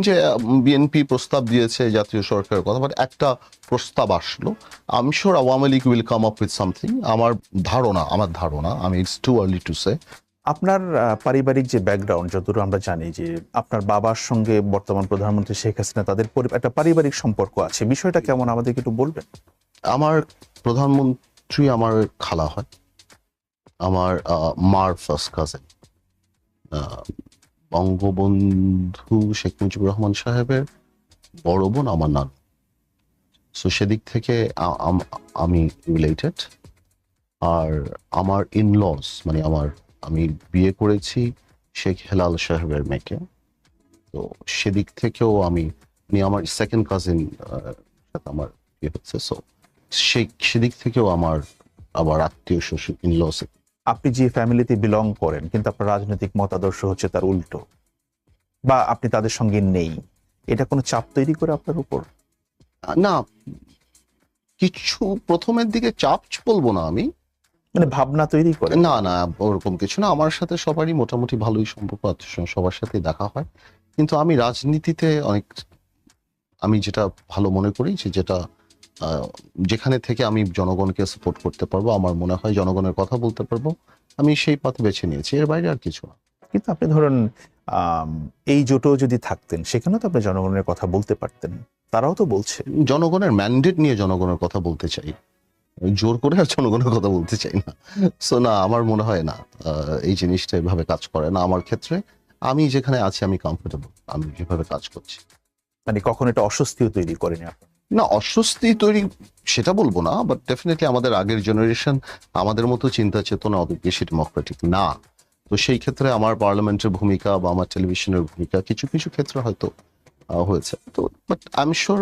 যে বিএনপি প্রস্তাব দিয়েছে জাতীয় সরকারের কথা বাট একটা প্রস্তাব আসলো। আমি sure Awami League will come up with something আমার ধারণা আমার ধারণা আমি it's too early to say আপনার পারিবারিক যে ব্যাকগ্রাউন্ড যতটুকু আমরা জানি যে আপনার বাবার সঙ্গে বর্তমান প্রধানমন্ত্রী শেখ হাসিনা তাদের একটা পারিবারিক সম্পর্ক আছে। বিষয়টা কেমন আমাদেরকে একটু বলবেন? আমার প্রধানমন্ত্রী আমার খালা হয়। আমার মার ফার্স্ট কাজিন বঙ্গবন্ধু শেখ মুজিবুর রহমান সাহেবের বড় বোন আমার নান সো সেদিক থেকে আম- রিলেটেড আর আমার ইনলস মানে আমার, আমি বিয়ে করেছি শেখ হেলাল সাহেবের মেয়েকে। তো সেদিক থেকেও আমি মানে আমার সেকেন্ড কাজিন সাথে আমার বিয়ে হচ্ছে। সো সেই সেদিক থেকেও আমার আবার আত্মীয়, শ্বশুর ইনলস আপনি যে ফ্যামিলিতে বিলং করেন কিন্তু আপনার রাজনৈতিক মতাদর্শ হচ্ছে তার উল্টো বা আপনি তাদের সঙ্গে নেই এটা কোনো চাপ তৈরি করে আপনার উপর? না কিছু প্রথমের দিকে চাপ বলব না আমি। মানে ভাবনা তৈরি করে? না না ওরকম কিছু না আমার সাথে সবারই মোটামুটি ভালোই সম্পর্ক আত্মীয় সবার সাথে দেখা হয়। কিন্তু আমি রাজনীতিতে অনেক আমি যেটা ভালো মনে করি যে যেটা যেখানে থেকে আমি জনগণকে সাপোর্ট করতে পারব আমার মনে হয় জনগণের কথা বলতে পারব আমি সেই পথে বেছে নিয়েছি। এর বাইরে আর কিছু না। কিন্তু আপনি ধরুন এই জোটও যদি থাকতেন সেখানেও তো আপনি জনগণের কথা বলতে পারতেন। তারাও তো বলছে। জনগণের ম্যান্ডেট নিয়ে জনগণের কথা বলতে চাই। জোর করে আর জনগণের কথা বলতে চাই না। সো না আমার মনে হয় না এই জিনিসটা এভাবে কাজ করে না আমার ক্ষেত্রে। আমি যেখানে আছি আমি কমফোর্টেবল আমি যেভাবে কাজ করছি। মানে কখন এটা অস্বস্তিও তৈরি করেনি আপনার? না, অস্বস্তি তৈরি সেটা বলব না বাট ডেফিনেটলি আমাদের আগের জেনারেশন আমাদের মতো চিন্তা চেতনা অত বেশি ডেমোক্রেটিক না। তো সেই ক্ষেত্রে আমার পার্লামেন্টের ভূমিকা বা আমার টেলিভিশনের ভূমিকা কিছু কিছু ক্ষেত্রে হয়তো হয়েছে। তো but I am sure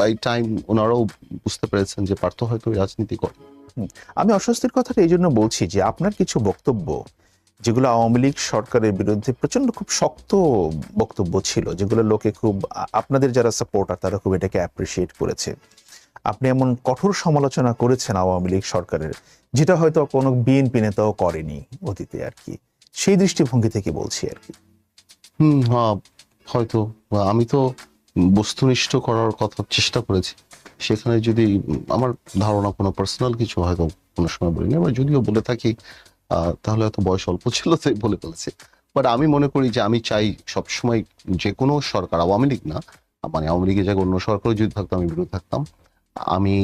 by time ওনারাও বুঝতে পেরেছেন যে পার্থ হয়তো রাজনীতি করে। আমি অস্বস্তির কথাটা এই জন্য বলছি যে আপনার কিছু বক্তব্য যেগুলো আওয়ামী লীগ সরকারের বিরুদ্ধে প্রচণ্ড খুব শক্ত বক্তব্য ছিল, যেগুলো লোকে খুব, আপনাদের যারা সাপোর্টার তারা খুব এটাকে অ্যাপ্রিসিয়েট করেছে। আপনি এমন কঠোর সমালোচনা করেছেন আওয়ামী লীগ সরকারের, যেটা হয়তো কোনো বিএনপি নেতাও করেনি অতীতে আর কি। সেই দৃষ্টিভঙ্গি থেকে বলছি আর কি। হুম হ্যাঁ হয়তো আমি তো বস্তুনিষ্ঠ করার কথা চেষ্টা করেছি। সেখানে যদি আমার ধারণা কোনো পার্সোনাল কিছু হয়তো কোনো সময় বলিনি, আবার যদিও বলে থাকি তাহলে হয়তো বয়স অল্প ছিল তাই বলে ফেলেছি। বাট আমি মনে করি যে আমি চাই সবসময় যে কোনো সরকার, আওয়ামী লীগ না মানে আওয়ামী লীগের জায়গায় অন্য সরকারও যদি থাকতো আমি বিরোধী থাকতাম, আমি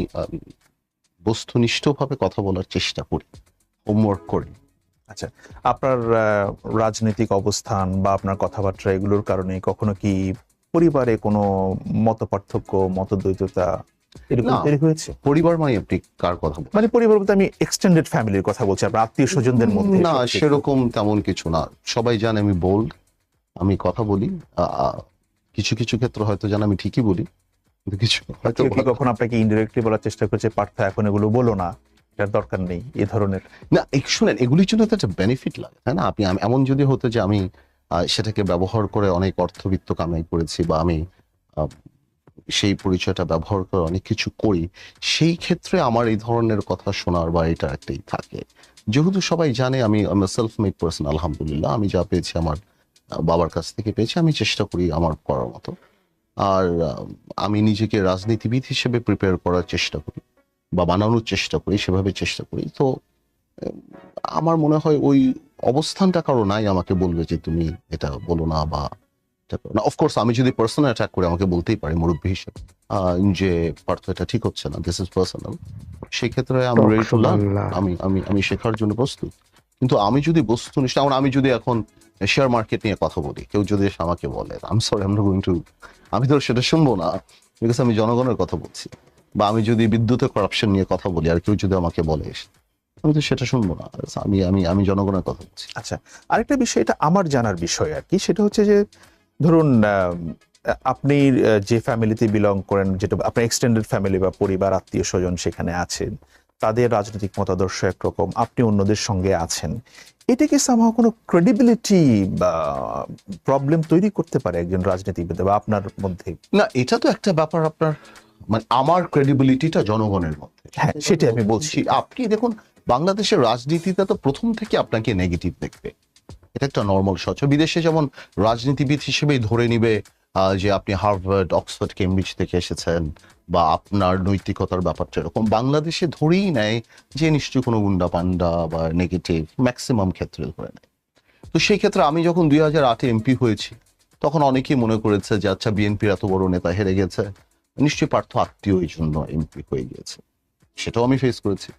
বস্তুনিষ্ঠভাবে কথা বলার চেষ্টা করি হোমওয়ার্ক করি। আচ্ছা আপনার রাজনৈতিক অবস্থান বা আপনার কথাবার্তা, এগুলোর কারণে কখনো কি পরিবারে কোনো মত পার্থক্য মতদ্বৈততা এরকম তৈরি হয়েছে? পরিবার মানে আপনি কার কথা মানে পরিবার বলতে আমি এক্সটেন্ডেড ফ্যামিলির কথা বলছি আপনার আত্মীয় স্বজনদের মধ্যে। না সেরকম তেমন কিছু না। সবাই জানে আমি বোল্ড আমি কথা বলি। আ- আ- কিছু কিছু ক্ষেত্রে হয়তো জানে আমি ঠিকই বলি। কিন্তু কিছু হয়তো কখন আপনাকে ইনডিরেক্টলি বলার চেষ্টা করছে পার্থ এখন এগুলো বলো না এটার দরকার নেই এ ধরনের? না শুনেন এগুলির জন্য তো একটা বেনিফিট লাগে তাই না? আপনি এমন যদি হতো যে আমি সেটাকে ব্যবহার করে অনেক অর্থবিত্ত কামাই করেছি বা আমি সেই পরিচয়টা ব্যবহার করে অনেক কিছু করি, সেই ক্ষেত্রে আমার এই ধরনের কথা শোনার বা এটা একটাই থাকে। যেহেতু সবাই জানে আমি সেলফ মেড পার্সন আলহামদুলিল্লাহ। আমি যা পেয়েছি আমার বাবার কাছ থেকে পেয়েছি, আমি চেষ্টা করি আমার করার মতো। আর আমি নিজেকে রাজনীতিবিদ হিসেবে প্রিপেয়ার করার চেষ্টা করি বা বানানোর চেষ্টা করি, সেভাবে চেষ্টা করি। তো, আমার মনে হয় ওই অবস্থানটা কারও নাই আমাকে বলবে যে তুমি এটা বলো না বা না অফকোর্স আমি যদি পার্সোনাল অ্যাটাক করে আমাকে বলতেই পারি মুরব্বী হিসেবে যে পার্থ এটা ঠিক হচ্ছে না দিস ইজ পার্সোনাল সেই ক্ষেত্রে আমি রেডি টু লার্ন আমি আমি আমি শেখার জন্য প্রস্তুত। কিন্তু আমি যদি বস্তুনিষ্ঠ যেমন আমি যদি এখন শেয়ার মার্কেট নিয়ে কথা বলি কেউ যদি আমাকে বলে আম সরি আমরা গোয়িং টু আমি তো সেটা শুনব না বিকজ আমি জনগণের কথা বলছি। বা আমি যদি বিদ্যুতের করাপশন নিয়ে কথা বলি আর কেউ যদি আমাকে বলে আমি তো সেটা শুনব না। আমি আমি আমি জনগণের কথা বলছি। আচ্ছা আরেকটা বিষয় এটা আমার জানার বিষয় আর কি সেটা হচ্ছে যে ধরুন আপনি যে ফ্যামিলিতে বিলং করেন যেটা আপনার এক্সটেন্ডেড ফ্যামিলি বা পরিবার আত্মীয় স্বজন সেখানে আছেন তাদের রাজনৈতিক মতাদর্শ একরকম আপনি অন্যদের সঙ্গে আছেন এটা কি সামহাও কোনো ক্রেডিবিলিটি বা প্রবলেম তৈরি করতে পারে একজন রাজনীতিবিদ বা আপনার মধ্যে? না এটা তো একটা ব্যাপার আপনার মানে আমার ক্রেডিবিলিটিটা জনগণের মধ্যে। হ্যাঁ সেটাই আমি বলছি। আপনি দেখুন বাংলাদেশের রাজনীতিতে তো প্রথম থেকে আপনাকে নেগেটিভ দেখবে। এটা একটা নর্মাল স্বচ্ছ বিদেশে যেমন রাজনীতিবিদ হিসেবেই ধরে নিবে যে আপনি হার্ভার্ড, অক্সফোর্ড, কেমব্রিজ থেকে এসেছেন বা আপনার নৈতিকতার ব্যাপারটা এরকম। বাংলাদেশে ধরেই নেয় যে নিশ্চয়ই কোনো গুন্ডা পান্ডা বা নেগেটিভ ম্যাক্সিমাম ক্ষেত্রে ধরে নেয়। তো সেই ক্ষেত্রে আমি যখন দুই হাজার আটে এমপি হয়েছি, তখন অনেকেই মনে করেছে যে আচ্ছা বিএনপির এত বড় নেতা হেরে গেছে। নিশ্চয়ই পার্থ আত্মীয় এই জন্য এমপি হয়ে গিয়েছে। সেটাও আমি ফেস করেছি।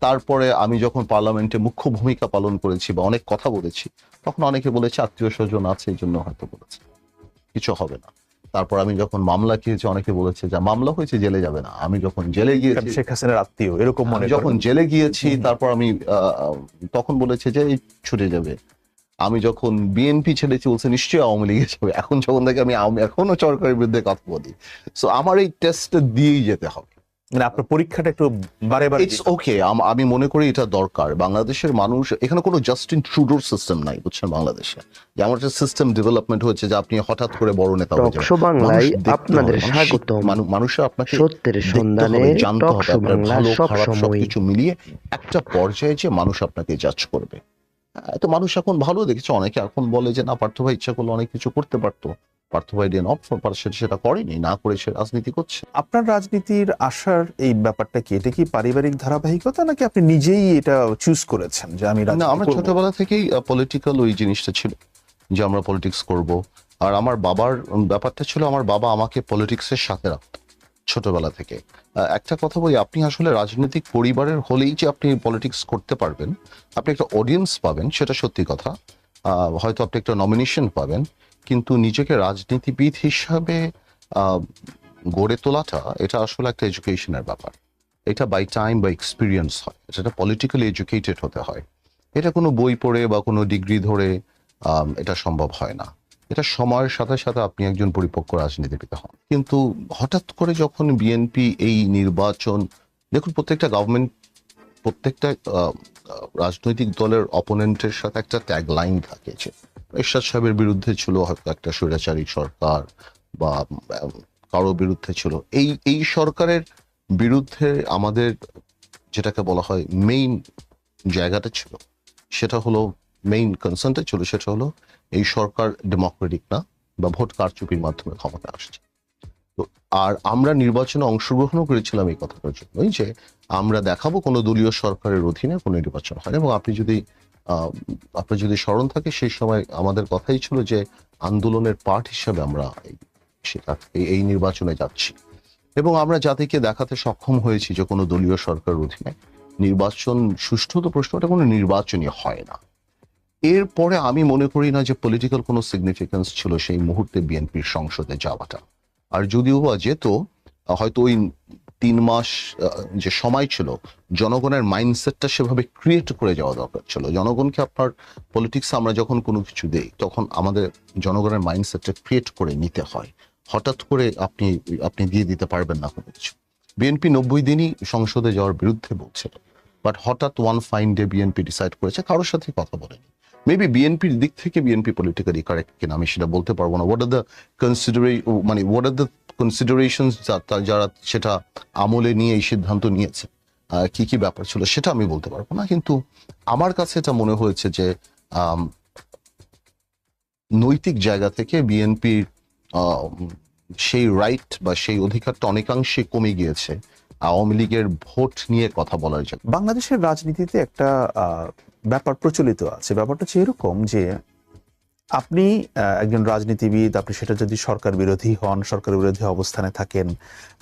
তারপরে আমি যখন পার্লামেন্টে মুখ্য ভূমিকা পালন করেছি বা অনেক কথা বলেছি তখন অনেকে বলেছে আত্মীয় স্বজন আছে এই জন্য হয়তো বলেছে। কিছু হবে না। তারপর আমি যখন মামলা খেয়েছি অনেকে বলেছে যে মামলা হয়েছে জেলে যাবে না। আমি যখন জেলে গিয়েছি শেখ হাসিনার আত্মীয় এরকম মনে যখন জেলে গিয়েছি তারপর আমি আহ, তখন বলেছে যে এই ছুটে যাবে। আমি যখন বিএনপি ছেড়েছি বলছে নিশ্চয়ই আওয়ামী লীগে যাবে। এখন যখন থেকে আমি এখনও সরকারের বিরুদ্ধে কথা বলি। সো আমার এই টেস্টটা দিয়েই যেতে হবে। মানে আপনার পরীক্ষাটা একটু বারে বারে ইটস ওকে আমি মনে করি এটা দরকার। বাংলাদেশের মানুষ এখানে কোনো জাস্টিন ট্রুডোর সিস্টেম নাই বুঝছেন বাংলাদেশে। যে আমার একটা সিস্টেম ডেভেলপমেন্ট হচ্ছে যে আপনি হঠাৎ করে বড় নেতা হয়ে যাবেন বাংলায় মানুষ আপনাদের হবে, মানুষ মানু- আপনাকে সত্যের সন্ধানে জানতে হবে আপনার ভালো খারাপ সময় সবকিছু মিলিয়ে একটা পর্যায়ে যে মানুষ আপনাকে জাজ করবে। হ্যাঁ, তো মানুষ এখন ভালো দেখেছে অনেকে এখন বলে যে না পার্থ ভাই ইচ্ছা করলে অনেক কিছু করতে পারতো। পার্থ ভাই ডেন অফ সেটা সেটা করেনি না করে সে রাজনীতি করছে। আপনার রাজনীতির আসার এই ব্যাপারটা কি? এটা কি পারিবারিক ধারাবাহিকতা নাকি আপনি নিজেই এটা চুজ করেছেন যে আমি না আমরা? ছোটবেলা থেকেই পলিটিক্যাল ওই জিনিসটা ছিল যে আমরা পলিটিক্স করব। আর আমার বাবার ব্যাপারটা ছিল আমার বাবা আমাকে পলিটিক্সের সাথে রাখতো ছোটবেলা থেকে। একটা কথা বলি আপনি আসলে রাজনৈতিক পরিবারের হলেই যে আপনি পলিটিক্স করতে পারবেন আপনি একটা অডিয়েন্স পাবেন সেটা সত্যি কথা। আহ, হয়তো আপনি একটা নমিনেশন পাবেন কিন্তু নিজেকে রাজনীতিবিদ হিসাবে গড়ে তোলাটা এটা আসলে একটা এডুকেশনের ব্যাপার। এটা বাই টাইম বা এক্সপিরিয়েন্স হয়। এটা পলিটিক্যালি এডুকেটেড হতে হয়। এটা কোনো বই পড়ে বা কোনো ডিগ্রি ধরে এটা সম্ভব হয় না। এটা সময়ের সাথে সাথে আপনি একজন পরিপক্ক রাজনীতিবিদ হন। কিন্তু হঠাৎ করে যখন বিএনপি এই নির্বাচন, দেখুন প্রত্যেকটা গভর্নমেন্ট প্রত্যেকটা রাজনৈতিক দলের অপোনেন্টের সাথে একটা ট্যাগ লাইন থাকে এরশাদ সাহেবের বিরুদ্ধে ছিল হয়তো একটা স্বৈরাচারী সরকার বা কারও বিরুদ্ধে ছিল এই এই সরকারের বিরুদ্ধে আমাদের যেটাকে বলা হয় মেইন জায়গাটা ছিল, সেটা হলো মেইন কনসার্নটা ছিল, সেটা হলো এই সরকার ডেমোক্রেটিক না বা ভোট কারচুপির মাধ্যমে ক্ষমতা আসছে তো, আর আমরা নির্বাচনে অংশগ্রহণও করেছিলাম এই কথাটার জন্যই যে আমরা দেখাবো কোনো দলীয় সরকারের অধীনে কোনো নির্বাচন হয়। এবং আপনি যদি আপনার যদি স্মরণ থাকে, সেই সময় আমাদের কথাই ছিল যে আন্দোলনের পার্ট হিসাবে আমরা এই- নির্বাচনে যাচ্ছি। এবং আমরা জাতিকে দেখাতে সক্ষম হয়েছি যে কোনো দলীয় সরকারের অধীনে। নির্বাচন সুষ্ঠু তো প্রশ্নটা কোনো নির্বাচনই হয় না। এরপরে আমি মনে করি না যে পলিটিক্যাল কোনো সিগনিফিকেন্স ছিল সেই মুহূর্তে বিএনপির সংসদে যাওয়াটা। আর যদিও বা যেত, হয়তো ওই তিন মাস যে সময় ছিল, জনগণের মাইন্ডসেটটা সেভাবে ক্রিয়েট করে যাওয়া দরকার ছিল। জনগণকে আপনার পলিটিক্স আমরা যখন কোনো কিছু দেই, তখন আমাদের জনগণের মাইন্ডসেটটা ক্রিয়েট করে নিতে হয়। হঠাৎ করে আপনি আপনি দিয়ে দিতে পারবেন না কোনো কিছু। বিএনপি নব্বই দিনই সংসদে যাওয়ার বিরুদ্ধে বলছিল বাট হঠাৎ one fine day BNP decide করেছে, কারোর সাথে কথা বলেনি। মেবি বিএনপির দিক থেকে বিএনপি পলিটিক্যালি কারেক্ট কিনা, আমি সেটা বলতে পারব না। হোয়াট আর দ্য কনসিডারে মানে হোয়াট আর দ্য কনসিডারেশন যারা সেটা আমলে নিয়ে এই সিদ্ধান্ত নিয়েছে? কি কি ব্যাপার ছিল সেটা আমি বলতে পারব না। কিন্তু আমার কাছে এটা মনে হয়েছে যে নৈতিক জায়গা থেকে বিএনপির সেই রাইট বা সেই অধিকারটা অনেকাংশে কমে গিয়েছে। আওয়ামী লীগের ভোট নিয়ে কথা বলার জন্য। বাংলাদেশের রাজনীতিতে একটা ব্যাপার প্রচলিত আছে। ব্যাপারটা হচ্ছে এরকম যে আপনি একজন রাজনীতিবিদ, আপনি সেটা যদি সরকার বিরোধী হন, সরকার বিরোধী অবস্থানে থাকেন,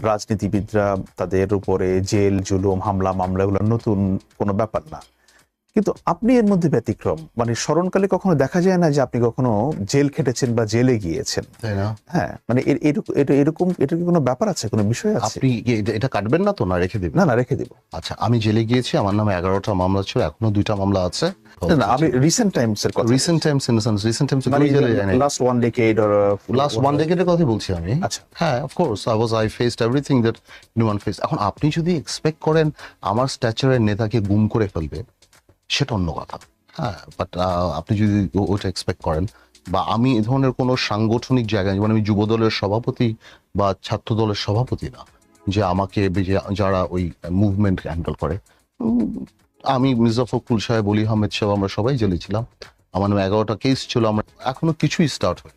রাজনীতিবিদরা তাদের উপরে জেল, জুলুম, হামলা মামলাগুলো নতুন কোনো ব্যাপার না। কিন্তু আপনি এর মধ্যে ব্যতিক্রম। মানে স্মরণকালে কখনো দেখা যায় না যে আপনি কখনো জেল খেটেছেন বা জেলে গিয়েছেন? হ্যাঁ মানে এর- এরকম এটা কি কোনো ব্যাপার আছে? কোনো বিষয় আছে? আপনি এটা- কাটবেন না তো? না রেখে দেবেন? না না রেখে দিব। আচ্ছা আমি জেলে গিয়েছি আমার নামে এগারোটা মামলা ছিল এখনও দুইটা মামলা আছে। না, আমি রিসেন্ট টাইমস এর কথা recent times in sense recent times মানে last one decade or last one ডেকেডের কথা বলছি আমি। আচ্ছা। হ্যাঁ of course I was I faced everything that no one face এখন আপনি যদি এক্সপেক্ট করেন আমার স্ট্যাচারের নেতাকে গুম করে ফেলবে সেটা অন্য কথা। হ্যাঁ। বাট আপনি যদি ওটা এক্সপেক্ট করেন বা আমি এ ধরনের কোনো সাংগঠনিক জায়গায় যেমন আমি যুব দলের সভাপতি বা ছাত্র দলের সভাপতি না যে আমাকে যারা ওই মুভমেন্ট হ্যান্ডেল করে আমি মির্জা ফখরুল সাহেব অলি আহমেদ সাহেব আমরা সবাই জেলেছিলাম। আমার নামে এগারোটা কেস ছিল আমরা এখনও কিছুই স্টার্ট হয়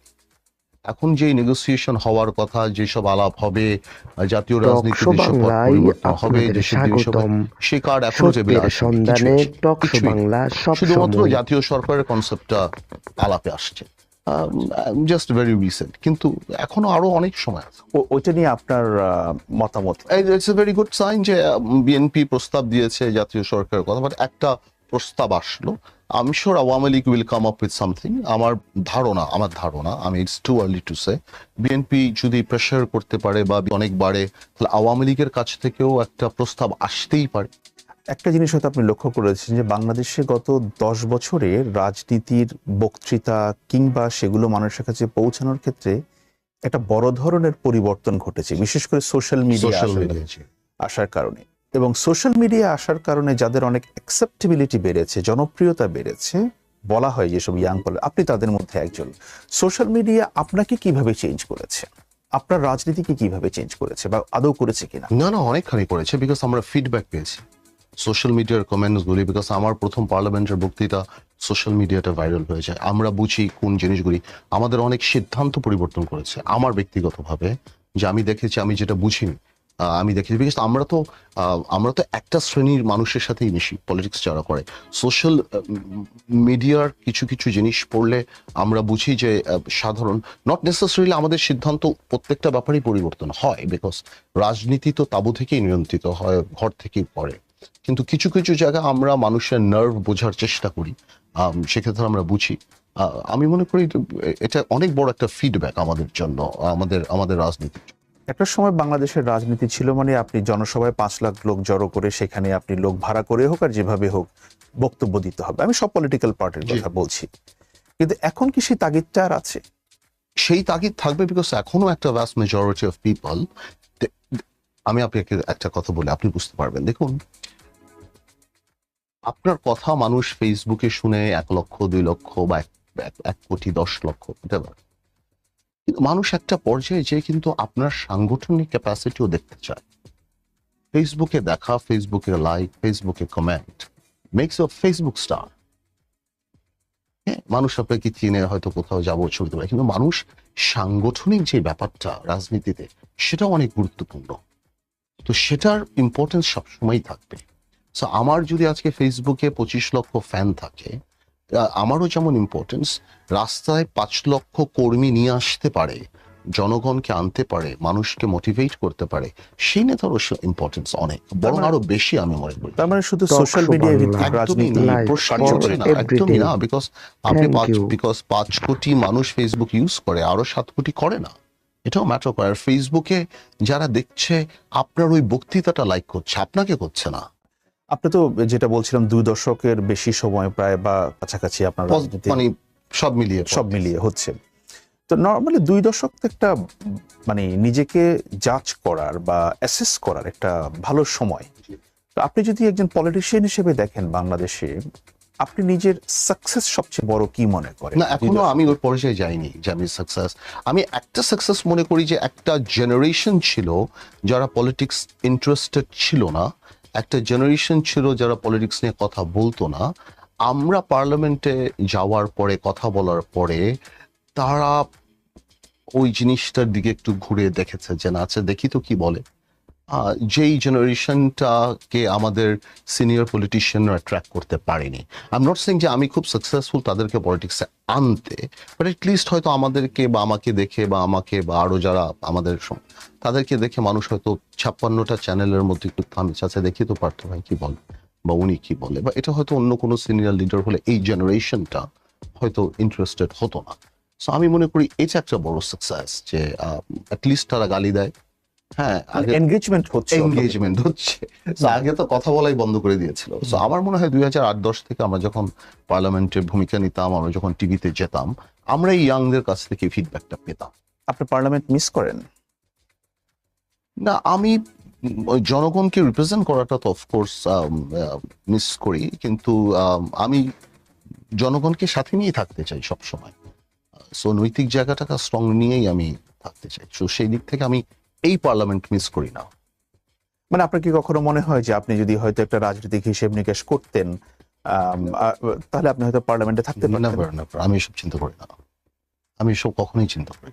এখন যে নেগোসিয়েশন হওয়ার কথা যেসব আলাপ হবে জাতীয় বাংলায় পরিবর্তন হবে দেশের সে কার্ড এখনও সন্ধানে বাংলা সব শুধুমাত্র জাতীয় সরকারের কনসেপ্টটা আলাপে আসছে। জাস্ট ভেরি রিসেন্ট কিন্তু এখনও আরও অনেক সময় আছে। ওইটা নিয়ে আপনার আহ, মতামত? It's a very good sign যে বিএনপি প্রস্তাব দিয়েছে জাতীয় সরকারের কথা বাট একটা প্রস্তাব আসলো। আমি sure Awami League will come up with something আমার ধারণা আমার ধারণা আমি it's too early to say BNP যদি প্রেশার করতে পারে বা অনেক বাড়ে তাহলে আওয়ামী লীগের কাছ থেকেও একটা প্রস্তাব আসতেই পারে। একটা জিনিস হয়তো আপনি লক্ষ্য করেছেন যে বাংলাদেশে গত দশ বছরে রাজনীতির বক্তৃতা কিংবা সেগুলো মানুষের কাছে পৌঁছানোর ক্ষেত্রে একটা বড় ধরনের পরিবর্তন ঘটেছে। বিশেষ করে সোশ্যাল মিডিয়া সোশ্যাল মিডিয়া আসার কারণে। এবং সোশ্যাল মিডিয়া আসার কারণে যাদের অনেক অ্যাকসেপ্টেবিলিটি বেড়েছে, জনপ্রিয়তা বেড়েছে, বলা হয় যেসব ইয়াং পলে আপনি তাদের মধ্যে একজন। সোশ্যাল মিডিয়া আপনাকে কীভাবে চেঞ্জ করেছে? আপনার রাজনীতিকে কীভাবে চেঞ্জ করেছে বা আদৌ করেছে কিনা? না না, অনেকখানি করেছে বিকজ আমরা ফিডব্যাক পেয়েছি। সোশ্যাল মিডিয়ার কমেন্টসগুলি বিকজ আমার প্রথম পার্লামেন্টের বক্তৃতা সোশ্যাল মিডিয়াতে ভাইরাল হয়ে যায় আমরা বুঝি কোন জিনিসগুলি আমাদের অনেক সিদ্ধান্ত পরিবর্তন করেছে। আমার ব্যক্তিগতভাবে যে আমি দেখেছি, আমি যেটা বুঝিনি আমি দেখেছি বিকজ আমরা তো আমরা তো একটা শ্রেণির মানুষের সাথেই মিশি পলিটিক্স যারা করে। সোশ্যাল মিডিয়ার কিছু কিছু জিনিস পড়লে আমরা বুঝি যে সাধারণ নট নেসেসারিলি আমাদের সিদ্ধান্ত প্রত্যেকটা ব্যাপারেই পরিবর্তন হয় বিকজ রাজনীতি তো তাবু থেকেই নিয়ন্ত্রিত হয়, ঘর থেকেই পড়ে। কিন্তু কিছু কিছু জায়গায় আমরা মানুষের নার্ভ বোঝার চেষ্টা করি। সেক্ষেত্রে আমরা বুঝি। আমি মনে করি এটা অনেক বড় একটা ফিডব্যাক আমাদের জন্য, আমাদের আমাদের রাজনীতি একটা সময় বাংলাদেশের রাজনীতি ছিল মানে আপনি জনসভায় পাঁচ লাখ লোক জড়ো করে সেখানে আপনি লোক ভাড়া করে হোক আর যেভাবে হোক বক্তব্য দিতে হবে। আমি সব পলিটিক্যাল পার্টির কথা বলছি। কিন্তু এখন কি সেই তাগিদটা আর আছে? সেই তাগিদ থাকবে বিকজ এখনও একটা ভ্যাস্ট মেজরিটি অফ পিপল আমি আপনাকে একটা কথা বলি আপনি বুঝতে পারবেন। দেখুন আপনার কথা মানুষ ফেসবুকে শুনে এক লক্ষ দুই লক্ষ বা এক- কোটি দশ লক্ষ whatever। কিন্তু মানুষ একটা পর্যায়ে যে কিন্তু আপনার সাংগঠনিক ক্যাপাসিটিও দেখতে চায়। ফেসবুকে দেখা ফেসবুকে লাইক ফেসবুকে comment makes you Facebook star হ্যাঁ মানুষ আপনাকে চিনে হয়তো কোথাও যাব ছবি তোলা কিন্তু মানুষ সাংগঠনিক যে ব্যাপারটা রাজনীতিতে সেটা অনেক গুরুত্বপূর্ণ। তো সেটার ইম্পর্টেন্স সবসময়ই থাকবে। সো আমার যদি আজকে ফেসবুকে পঁচিশ লক্ষ ফ্যান থাকে আমারও যেমন ইম্পর্টেন্স রাস্তায় পাঁচ লক্ষ কর্মী নিয়ে আসতে পারে জনগণকে আনতে পারে মানুষকে মোটিভেট করতে পারে সেই নেতারও ইম্পর্টেন্স অনেক বরং মানে- আরও বেশি আমি মনে করি। তার মানে শুধু সোশ্যাল মিডিয়া একদমই না একদমই বিকজ আপনি পাঁচ বিকজ পাঁচ কোটি মানুষ ফেসবুক ইউজ করে আরও সাত কোটি করে না। এটাও ম্যাটার করে। আর ফেসবুকে যারা দেখছে আপনার ওই বক্তৃতাটা লাইক করছে আপনাকে করছে না। আপনি তো যেটা বলছিলাম দুই দশকের বেশি সময় প্রায় বা কাছাকাছি আপনার মানে সব মিলিয়ে সব মিলিয়ে হচ্ছে। তো নর্মালি দুই দশক একটা মানে নিজেকে জাজ করার বা অ্যাসেস করার একটা ভালো সময়। তো আপনি যদি একজন পলিটিশিয়ান হিসেবে দেখেন বাংলাদেশে আপনি নিজের সাকসেস সবচেয়ে বড় কি মনে করেন? না এখনও আমি ওই পর্যায়ে যাইনি যে আমি সাকসেস আমি একটা সাকসেস মনে করি যে একটা জেনারেশন ছিল যারা পলিটিক্স ইন্টারেস্টেড ছিল না। একটা জেনারেশন ছিল যারা পলিটিক্স নিয়ে কথা বলতো না। আমরা পার্লামেন্টে যাওয়ার পরে, কথা বলার পরে তারা ওই জিনিসটার দিকে একটু ঘুরে দেখেছে যে, না আচ্ছা দেখি তো কি বলে। যেই জেনারেশনটাকে আমাদের সিনিয়র পলিটিশিয়ানরা ট্র্যাক করতে পারেনি। আই এম নট সিং যে আমি খুব সাকসেসফুল তাদেরকে পলিটিক্সে আনতে বাট এট লিস্ট হয়তো আমাদেরকে বা আমাকে দেখে বা আমাকে বা আরও যারা আমাদের তাদেরকে দেখে মানুষ হয়তো ছাপ্পান্নটা চ্যানেলের মধ্যে একটু থামছে আচ্ছা দেখি তো পারতো ভাই কি বলে বা উনি কি বলে, বা এটা হয়তো অন্য কোনো সিনিয়র লিডার হলে এই জেনারেশনটা হয়তো ইন্টারেস্টেড হতো না। সো আমি মনে করি এটা একটা বড় সাকসেস যে লিস্ট তারা গালি দেয়। হ্যাঁ এনগেজমেন্ট হচ্ছে এঙ্গেজমেন্ট হচ্ছে। আগে তো কথা বলাই বন্ধ করে দিয়েছিল। আমার মনে হয় দুই হাজার আট দশ থেকে আমরা যখন পার্লামেন্টের ভূমিকা নিতাম আমরা যখন টিভিতে যেতাম আমরা এই ইয়াংদের কাছ থেকে ফিডব্যাকটা পেতাম। আপনি পার্লামেন্ট মিস করেন? না আমি জনগণকে রিপ্রেজেন্ট করাটা তো অফকোর্স মিস করি। কিন্তু আম, আমি জনগণকে সাথে নিয়ে থাকতে চাই সবসময়। সো নৈতিক জায়গাটাকে স্ট্রং নিয়েই আমি থাকতে চাই। সো সেই দিক থেকে আমি এই পার্লামেন্ট মিস করি না মানে আপনার কি কখনো মনে হয় যে আপনি যদি হয়তো একটা রাজনৈতিক হিসেব নিকেশ করতেন তাহলে আপনি হয়তো পার্লামেন্টে থাকতেন. আমি এসব চিন্তা করি না আমি এসব কখনোই চিন্তা করি।